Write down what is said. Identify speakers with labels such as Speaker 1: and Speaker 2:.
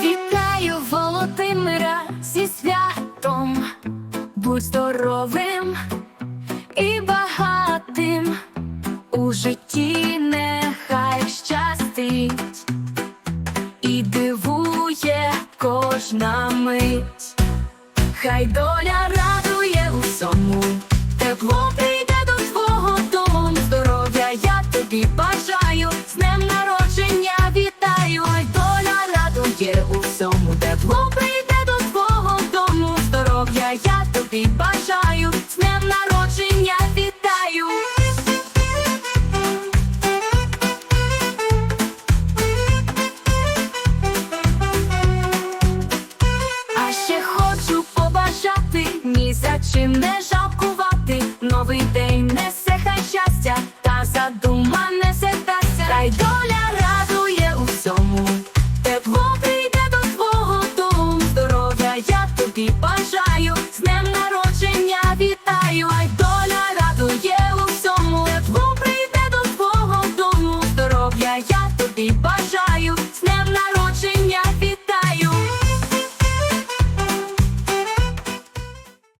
Speaker 1: Вітаю Володимира зі святом, будь здоровим і багатим. У житті нехай щастить. І дивує кожна мить, хай доля радує усьому тепло. тобі бажаю з днем народження. я тобі бажаю.